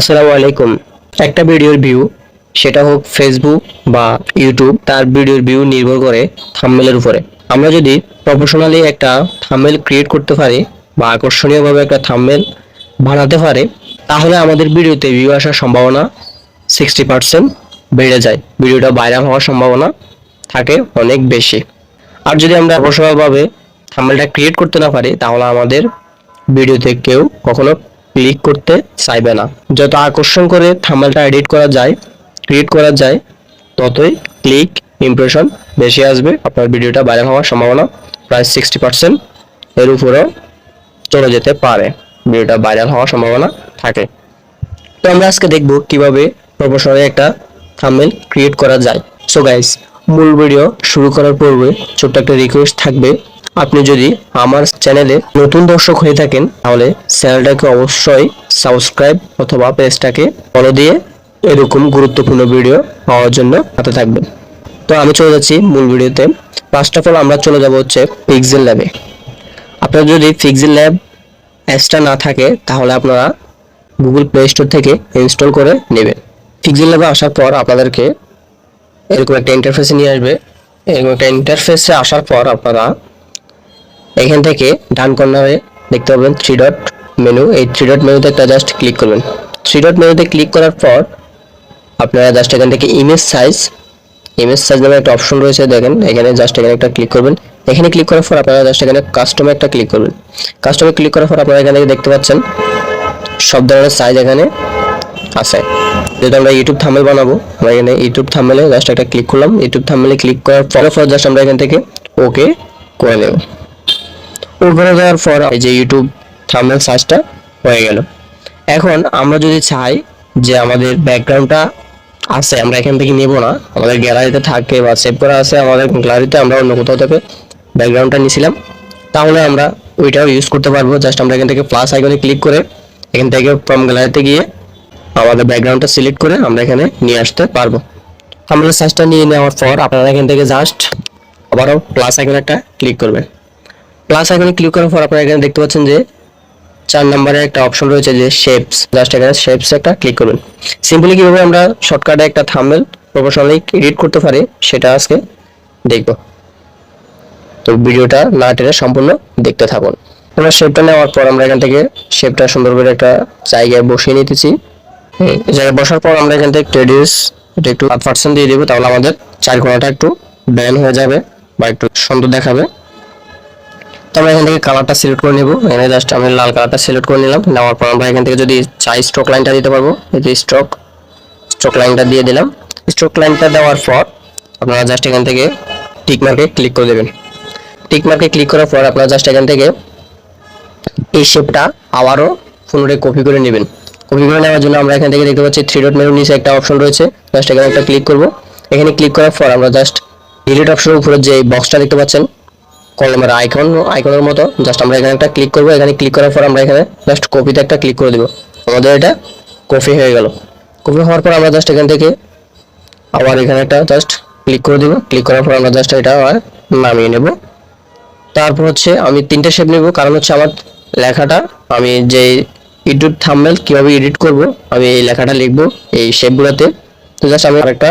আসসালামু আলাইকুম। একটা ভিডিওর ভিউ সেটা হোক ফেসবুক বা ইউটিউব তার ভিডিওর ভিউ নির্ভর করে থাম্বনেলের উপরে। আমরা যদি প্রফেশনালি একটা থাম্বনেল ক্রিয়েট করতে পারি বা আকর্ষণীয়ভাবে একটা থাম্বনেল বানাতে পারে, তাহলে আমাদের ভিডিওতে ভিউ আসার সম্ভাবনা সিক্সটি পার্সেন্ট বেড়ে যায়। ভিডিওটা ভাইরাল হওয়ার সম্ভাবনা থাকে অনেক বেশি। আর যদি আমরা প্রফেশনালভাবে থাম্বনেলটা ক্রিয়েট করতে না পারি, তাহলে আমাদের ভিডিওতে কেউ কখনো ক্লিক করতে চাইবে না। যত আকর্ষণ করে থাম্বনেলটা এডিট করা যায় ক্রিয়েট করা যায়, ততই ক্লিক ইমপ্রেশন বেশি আসবে। আপনার ভিডিওটা ভাইরাল হওয়ার সম্ভাবনা প্রায় সিক্সটি পার্সেন্ট এর উপরেও চলে যেতে পারে। ভিডিওটা ভাইরাল হওয়ার সম্ভাবনা থাকে। তো আমরা আজকে দেখব কীভাবে প্রফেশনালি একটা থাম্বনেল ক্রিয়েট করা যায়। সো গাইস মূল ভিডিও শুরু করার পূর্বে ছোট্ট একটা রিকোয়েস্ট থাকবে। আপনি যদি আমার চ্যানেলে নতুন দর্শক হয়ে থাকেন, তাহলে চ্যানেলটাকে অবশ্যই সাবস্ক্রাইব অথবা পেজটাকে ফলো দিয়ে এরকম গুরুত্বপূর্ণ ভিডিও পাওয়ার জন্য হাতে থাকবেন। তো আমি চলে যাচ্ছি মূল ভিডিওতে। ফার্স্ট অফ অল আমরা চলে যাব হচ্ছে পিক্সেল ল্যাবে আপনার যদি পিক্সেল ল্যাব অ্যাপসটা না থাকে, তাহলে আপনারা গুগল প্লে স্টোর থেকে ইনস্টল করে নেবেন। পিক্সেল ল্যাবে আসার পর আপনাদেরকে এরকম একটা ইন্টারফেসে নিয়ে আসবে। এরকম একটা ইন্টারফেসে আসার পর আপনারা এখান থেকে ডান কর্নারে দেখতে পাবেন থ্রি ডট মেনু এই থ্রি ডট মেনুতে একটা জাস্ট ক্লিক করবেন। থ্রি ডট মেনুতে ক্লিক করার পর আপনারা জাস্ট এখান থেকে ইমেজ সাইজ ইমেজ সাইজ নামে একটা অপশন রয়েছে দেখেন। এখানে জাস্ট এখানে একটা ক্লিক করবেন। এখানে ক্লিক করার পর আপনারা জাস্ট এখানে কাস্টমে একটা ক্লিক করবেন। কাস্টমে ক্লিক করার পর আপনারা এখানে দেখতে পাচ্ছেন সব ধরনের সাইজ এখানে আছে। যেহেতু আমরা ইউটিউব থাম্বনেল বানাবো, আমরা এখানে ইউটিউব থাম্বনেলে জাস্ট একটা ক্লিক করলাম। ইউটিউব থাম্বনেলে ক্লিক করার পরে জাস্ট আমরা এখান থেকে ওকে করে দেব ওপরে দেওয়ার পর এই যে ইউটিউব থাম্বনেল সাইজটা হয়ে গেল। এখন আমরা যদি চাই যে আমাদের ব্যাকগ্রাউন্ডটা আছে, আমরা এখান থেকে নেব না। আমাদের গ্যালারিতে থাকে বা সেভ করা আছে, আমাদের গ্যালারিতে আমরা অন্য কোথাও থেকে ব্যাকগ্রাউন্ডটা নিয়েছিলাম। তাহলে আমরা ওইটাও ইউজ করতে পারব। জাস্ট আমরা এখান থেকে প্লাস আইকনে ক্লিক করে এখান থেকে ফ্রম গ্যালারিতে গিয়ে আমাদের ব্যাকগ্রাউন্ডটা সিলেক্ট করে আমরা এখানে নিয়ে আসতে পারব। আমরা সাইজটা নিয়ে নেওয়ার পর আপনারা এখান থেকে জাস্ট আবারও প্লাস আইকনে একটা ক্লিক করবেন। প্লাস আইকনে ক্লিক করার পর আপনারা এখানে দেখতে পাচ্ছেন যে চার নম্বরে একটা অপশন রয়েছে যে শেপস জাস্ট এখানে শেপস একটা ক্লিক করবেন সিম্পলি কীভাবে আমরা শর্টকাটে একটা থাম্বনেল প্রফেশনালি এডিট করতে পারি, সেটা আজকে দেখব। তো ভিডিওটা না টেনে সম্পূর্ণ দেখতে থাকুন। আমরা শেপটা নেওয়ার পর আমরা এখান থেকে শেপটা সুন্দর করে একটা জায়গায় বসিয়ে নিতেছি। জায়গায় বসার পর আমরা এখান থেকে টেডিস এটা একটু পার্সেন্ট দিয়ে দেবো, তাহলে আমাদের চার কোণাটা একটু ব্যান হয়ে যাবে বা একটু সুন্দর দেখাবে। তো আমরা এখান থেকে কালারটা সিলেক্ট করে নেব। এখানে জাস্ট আমি লাল কালারটা সিলেক্ট করে নিলাম। নেওয়ার পর আমরা এখান থেকে যদি চাই স্ট্রোক লাইনটা দিতে পারব, এই যে স্ট্রোক স্ট্রোক লাইনটা দিয়ে দিলাম। স্ট্রোক লাইনটা দেওয়ার পর আপনারা জাস্ট এখান থেকে টিক মার্কে ক্লিক করে দেবেন। টিক মার্কে ক্লিক করার পর আপনারা জাস্ট এখান থেকে এই শেপটা আবারও পুনরায় কপি করে নেবেন। কপি করে নেওয়ার জন্য আমরা এখান থেকে দেখতে পাচ্ছি থ্রি ডট মেনুর নিচে একটা অপশন রয়েছে। জাস্ট এখানে একটা ক্লিক করব। এখানে ক্লিক করার পর আমরা জাস্ট ডিলিট অপশনের উপরে যে বক্সটা দেখতে পাচ্ছেন কলমের আইকন আইকনের মতো। জাস্ট আমরা এখানে একটা ক্লিক করব, এখানে ক্লিক করার পর আমরা এখানে জাস্ট কপিতে একটা ক্লিক করে দেব। আমাদের এটা কপি হয়ে গেল। কপি হওয়ার পর আমরা জাস্ট এখান থেকে আবার এখানে একটা জাস্ট ক্লিক করে দেব। ক্লিক করার পর আমরা জাস্ট এটা আবার নামিয়ে নেব। তারপর হচ্ছে আমি তিনটে শেপ নেব, কারণ হচ্ছে আমার লেখাটা, আমি যে ইউটিউব থাম্বনেল কীভাবে এডিট করব, আমি এই লেখাটা লিখব এই শেপগুলোতে তো জাস্ট আমি আরেকটা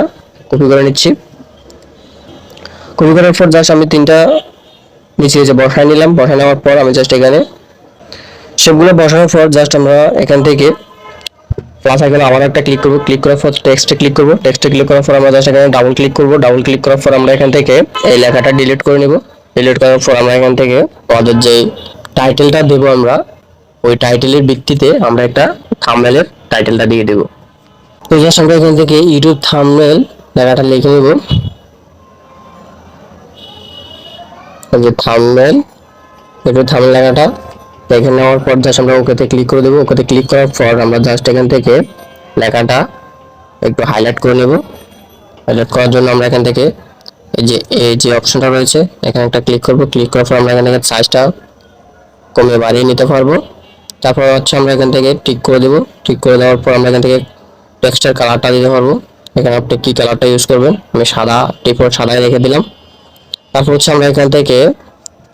কপি করে নিচ্ছি। কপি করার পর জাস্ট আমি তিনটা নিচে যে বসায় নিলাম, বসায় নেওয়ার পর আমি জাস্ট এখানে সবগুলো বসানোর পর জাস্ট আমরা এখান থেকে প্লাস আইকনে আবার একটা ক্লিক করব ক্লিক করার পর টেক্সটে ক্লিক করব টেক্সটে ক্লিক করার পর আমরা জাস্ট এখানে ডাবল ক্লিক করব ডাবল ক্লিক করার পর আমরা এখান থেকে এই লেখাটা ডিলিট করে নিব। ডিলিট করার পর আমরা এখান থেকে আমাদের যে টাইটেলটা দেবো আমরা, ওই টাইটেলের ভিত্তিতে আমরা একটা থাম্বনেলের টাইটেলটা দিয়ে দেবো। তো জাস্ট আমরা এখান থেকে ইউটিউব থাম্বনেল লেখাটা লিখে নেব। এই যে থাম্বনেল ইউটিউব থাম্বনেল লেখাটা দেখে নেওয়ার পর জাস্ট আমরা ওকেতে ক্লিক করে দেবো। ওকেতে ক্লিক করার পর আমরা জাস্ট এখান থেকে লেখাটা একটু হাইলাইট করে নেব। হাইলাইট করার জন্য আমরা এখান থেকে এই যে এই যে অপশনটা রয়েছে, এখানে একটা ক্লিক করব। ক্লিক করার পর আমরা এখান থেকে সাইজটা কমে বাড়িয়ে নিতে পারব। তারপর হচ্ছে আমরা এখান থেকে টিক করে দেবো। টিক করে দেওয়ার পর আমরা এখান থেকে টেক্সটের কালারটা দিতে পারব। এখানে আপনি কী কালারটা ইউজ করবেন? আমি সাদা টিপোর সাদায় রেখে দিলাম। তারপর হচ্ছে আমরা এখান থেকে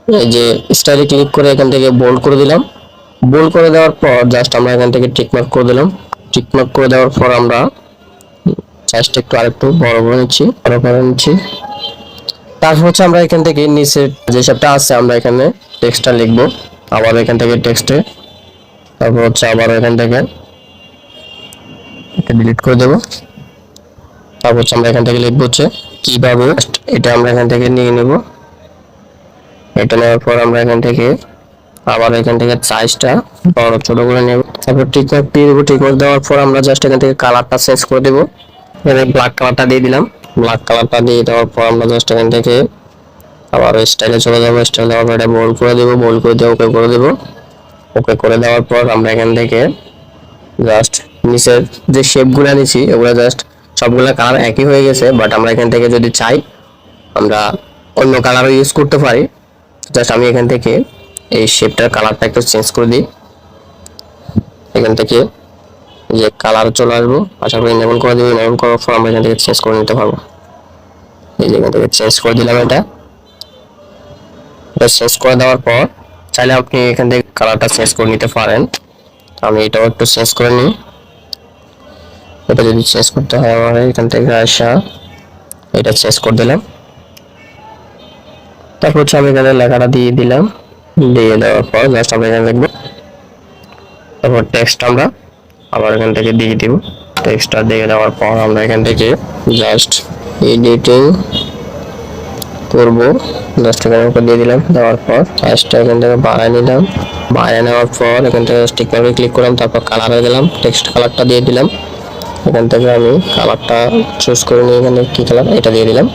এই যে স্টাইলে ক্লিক করে এখান থেকে বোল্ড করে দিলাম। বোল্ড করে দেওয়ার পর জাস্ট আমরা এখান থেকে টিক মার্ক করে দিলাম। টিকমার্ক করে দেওয়ার পর আমরা জাস্ট একটু আরেকটু বড় করে নিচ্ছি, বড় করে নিচ্ছি। তারপর হচ্ছে আমরা এখান থেকে নিচে যে সবটা আছে আমরা এখানে টেক্সটটা লিখব, আবার এখান থেকে টেক্সটে তারপর হচ্ছে আবার এখান থেকে এটা ডিলিট করে দেবো। তারপর হচ্ছে আমরা এখান থেকে লিখব হচ্ছে কীভাবে এটা আমরা এখান থেকে নিয়ে নেব। এটা নেওয়ার পর আমরা এখান থেকে আবার এখান থেকে সাইজটা বড় ছোট করে নেব। তারপর টিকমার্ক দিয়ে দেবো টিকমার্ক দেওয়ার পর আমরা জাস্ট এখান থেকে কালারটা চেঞ্জ করে দেবো। এখানে ব্ল্যাক কালারটা দিয়ে দিলাম। ব্ল্যাক কালারটা দিয়ে দেওয়ার পর আমরা জাস্ট এখান থেকে আবার স্টাইলে চলে যাব। স্টাইল দেওয়ার পর এটা বোল করে দেবো বোল করে দিয়ে ওকে করে দেবো। ওকে করে দেওয়ার পর আমরা এখান থেকে জাস্ট নিচের যে শেপগুলো নিয়েছি ওগুলো জাস্ট সবগুলো কালার একই হয়ে গেছে বাট আমরা এখান থেকে যদি চাই, আমরা অন্য কালারও ইউজ করতে পারি। জাস্ট আমি এখান থেকে এই শেপটার কালারটা একটু চেঞ্জ করে দিই। এখান থেকে যে কালার চলে আসব, আশা করি ইনেবল করে দেবো ইনেবল করার পর আমরা এখান থেকে চেঞ্জ করে নিতে পারব। এই যে এখান থেকে চেঞ্জ করে দিলাম এটা। এটা চেঞ্জ করে দেওয়ার পর, চাইলে আপনি এখান থেকে কালারটা চেঞ্জ করে নিতে পারেন। আমি এটাও একটু চেঞ্জ করে নিই। এটা যদি চেঞ্জ করতে হয়, আমার এখান থেকে আসা, এটা চেঞ্জ করে দিলাম। তারপর হচ্ছে আমি এখানে লেখাটা দিয়ে দিলাম। দিয়ে দেওয়ার পর জাস্ট আমরা এখানে লিখব। তারপর টেক্সট আমরা আবার এখান থেকে দিয়ে দিব। টেক্সটটা দিয়ে দেওয়ার পর আমরা এখান থেকে জাস্ট এডিটিং করব। জাস্ট এখানে উপর দিয়ে দিলাম। দেওয়ার পর সাইজটা এখান থেকে বাড়ায় নিলাম। বাড়ায় নেওয়ার পর এখান থেকে স্টিক ক্লিক করলাম। তারপর কালারে দিলাম। টেক্সট কালারটা দিয়ে দিলাম। এখান থেকে আমি কালারটা চুজ করে নিয়ে এখানে কী কালার এটা দিয়ে দিলাম।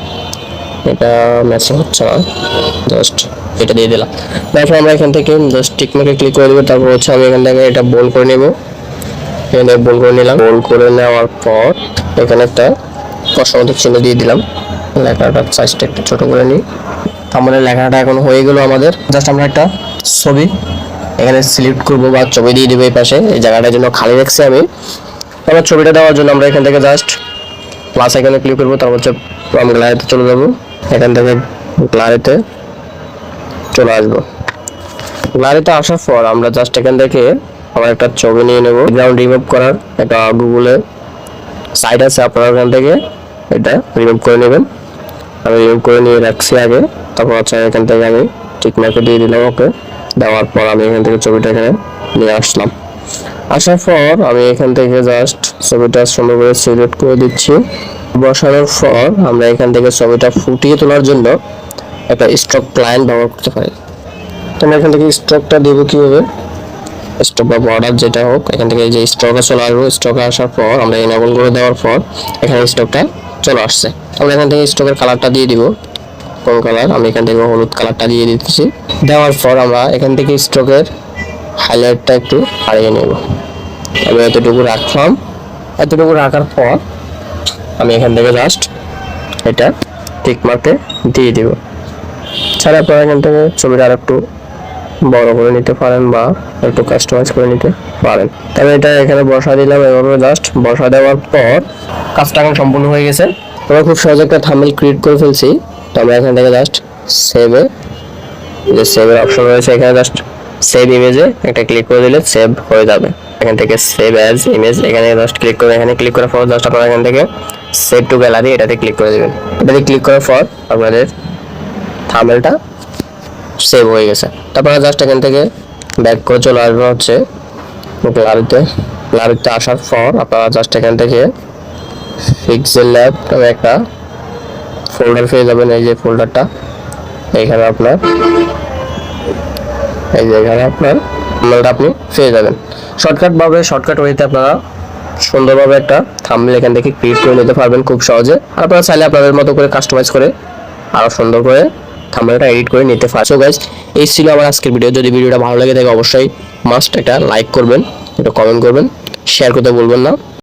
এটা ম্যাচিং হচ্ছে না। জাস্ট এটা দিয়ে দিলাম। তারপর আমরা এখান থেকে জাস্ট টিক মার্কে ক্লিক করে দেবো। তারপর হচ্ছে আমি এখান থেকে এটা বোল করে নেব। এখানে বোল করে নিলাম। বোল করে নেওয়ার পর এখানে একটা প্রশ্নবোধক চিহ্ন দিয়ে দিলাম। লেখাটার সাইজটা একটু ছোটো করে নিই। আমাদের লেখাটা এখন হয়ে গেল আমাদের। জাস্ট আমরা একটা ছবি এখানে সিলেক্ট করব বা ছবি দিয়ে দেবো এই পাশে। এই জায়গাটার জন্য খালি রাখছি আমি। আমার ছবিটা দেওয়ার জন্য আমরা এখান থেকে জাস্ট প্লাস এখানে ক্লিক করব, তারপর হচ্ছে আমি গ্যালারিতে চলে যাব। এখান থেকে গ্যালারিতে চলে আসব। গ্যালারিতে আসার পর আমরা জাস্ট এখান থেকে আমার একটা ছবি নিয়ে নেব। গ্রাউন্ড রিমুভ করার একটা গুগলে সাইট আছে, আপনারা ওখান থেকে এটা রিমুভ করে নেবেন। আমি রিমুভ করে নিয়ে রাখছি আগে, তারপর হচ্ছে এখান থেকে আমি ঠিক দিয়ে দিলাম ওকে দেওয়ার পর আমি এখান থেকে ছবিটা এখানে নিয়ে আসলাম। আসার পর আমি এখান থেকে জাস্ট ছবিটা সুন্দর করে সিলেক্ট করে দিচ্ছি। বসানোর পর আমরা এখান থেকে ছবিটা ফুটিয়ে তোলার জন্য একটা স্ট্রোক ক্লায়েন্ট ব্যবহার করতে পারি। তো আমরা এখান থেকে স্ট্রোকটা দেবো কীভাবে? স্টক বা বর্ডার যেটা হোক, এখান থেকে যে স্টকে চলে আসব স্টকে আসার পর আমরা এনেবল করে দেওয়ার পর এখানে স্টকটা চলে আসছে। আমরা এখান থেকে স্টকের কালারটা দিয়ে দিব। কোন কালার আমি এখান থেকে হলুদ কালারটা দিয়ে দিচ্ছি দেওয়ার পর আমরা এখান থেকে স্টকের হাইলাইটটা একটু হারিয়ে নেব। আমি এতটুকু রাখলাম। এতটুকু রাখার পর আমি এখান থেকে জাস্ট এটা টিক মার্কে দিয়ে দিব। ছাড়া পর এখান থেকে ছবিটা আর একটু বড় করে নিতে পারেন বা একটু কাস্টমাইজ করে নিতে পারেন। তবে এটা এখানে বসা দিলাম। এভাবে জাস্ট বসা দেওয়ার পর কাজটা এখন সম্পূর্ণ হয়ে গেছে। আমরা খুব সহজে একটা থাম্বনেল ক্রিয়েট করে ফেলছি। তো আমরা এখান থেকে জাস্ট সেভে যে সেভের অপশন রয়েছে, এখানে জাস্ট সেভ ইমেজে একটা ক্লিক করে দিলে সেভ হয়ে যাবে। এখান থেকে সেভ অ্যাজ ইমেজ এখানে জাস্ট ক্লিক করে, এখানে ক্লিক করার পর জাস্ট আপনারা এখান থেকে সেভ টু গ্যালারি এটাতে ক্লিক করে দেবেন। এটাতে ক্লিক করার পর আপনাদের থাম্বনেলটা সেভ হয়ে গেছে। তারপরে জাস্ট এখান থেকে ব্যাক করে চলে আসবে হচ্ছে গ্যালারিতে গ্যালারিতে আসার পর আপনারা জাস্ট এখান থেকে পিক্সেল ল্যাব নামে একটা ফোল্ডার পেয়ে যাবেন, এই যে ফোল্ডারটা এইখানে আপনার এই যে এখানে আপনার মেলটা আপনি পেয়ে যাবেন। শর্টকাট ভাবে শর্টকাট ওয়েতে আপনারা সুন্দরভাবে একটা থাম্বনেল এখান থেকে ক্রিয়েট করে নিতে পারবেন খুব সহজে। আপনারা চাইলে আপনাদের মতো করে কাস্টমাইজ করে আরও সুন্দর করে থাম্বনেলটা এডিট করে নিতে পারছ গাইজ এই ছিল আমার আজকের ভিডিও যদি ভিডিওটা ভালো লাগে থাকে, অবশ্যই মাস্ট একটা লাইক করবেন, একটা কমেন্ট করবেন শেয়ার করতে বলবেন না।